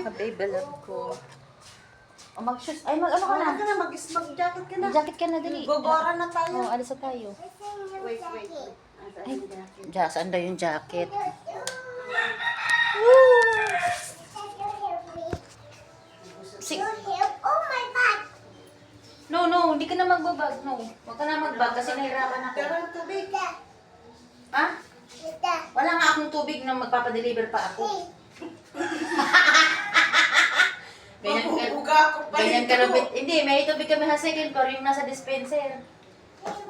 mga ka-baby love ko. O mag-shoes. Ay, mag ano ka na? Wala ka na, mag- mag-jacket ka na. Jacket ka na dali. Gogora na tayo. Oo, alis na tayo. Wait, wait, wait. Jacket? Diyan, saan daw yung jacket? Si Oh my God! no, no, hindi ka na magbabag. No, huwag ka na magbag kasi nahirapan ako. Pero ang tubig. Ha? Wala nga akong tubig na magpapadeliver pa ako. ganyan ka, Mabubuga ako pa ganyan ito. kalupit. Hindi, may tubig kami sa second floor, yung nasa dispenser.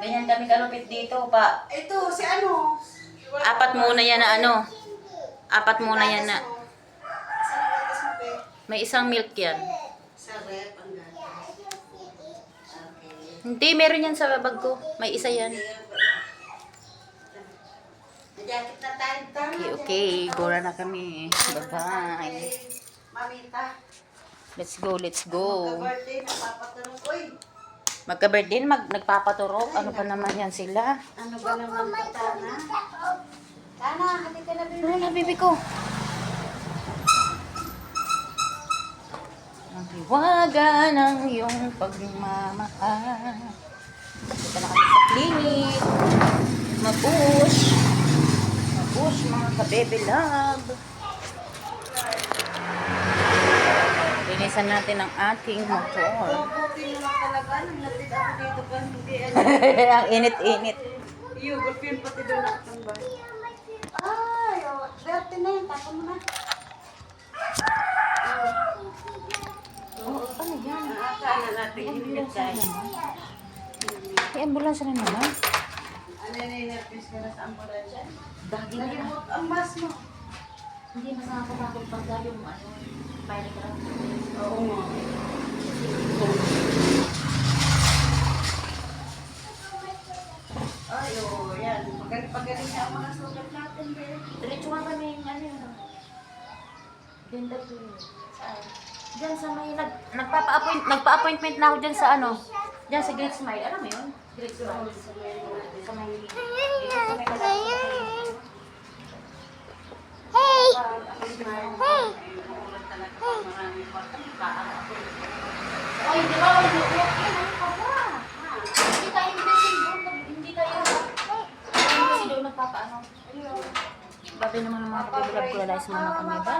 Ganyan kami kalupit dito pa. Ito, si ano? Apat muna yan na ano. Apat muna yan na. May isang milk yan. Sa rep, ang gatas. Okay. Hindi, meron yan sa bag ko. May isa yan. Okay, okay. Gora na kami. Bye-bye. Mamita. Let's go, let's go. Magka-birthday, napapatanong. Uy, Magka-birthday, mag nagpapaturok. Ano pa naman yan sila? ano ba naman ito, Tana? Tana, hati ka na, baby. Ano na, baby ko? Ang hiwaga ng iyong pagmamahal. Dito na kami sa clinic. Mabush. Mabush, mga ka-baby love. Linisan natin ang ating motor. Ang init-init. Yogurt yun, pati doon nakatambay. Ay, oh, dati na yun. Tapon mo na. Oh, ano yan? Akala natin init tayo. May ambulansya na naman. Ano na yung nervous ka na sa ambulansya? Dagi na ang mas mo. Hindi mas nakakatakot pagka yung ano, ka Oo nga. Ay, oo, yan. Pagaling na ang mga sugat natin, be. Diretso nga kami yung ano yun. Ganda po yun. Saan? Diyan sa may, nag, nagpapa-appoint, nagpa-appointment na ako dyan sa ano, dyan sa Great Smile. Alam mo yun? Great Smile. Sa may, sa may, dito sa may malapit. Hey! Hey! Marami pa. Oy, di ba? Oy, di ba? Ay, ka ba? Hindi tayo hindi tayo, kasi doon nagpapaano. Babi naman ng mga kapitulad ko, mo na kami ba?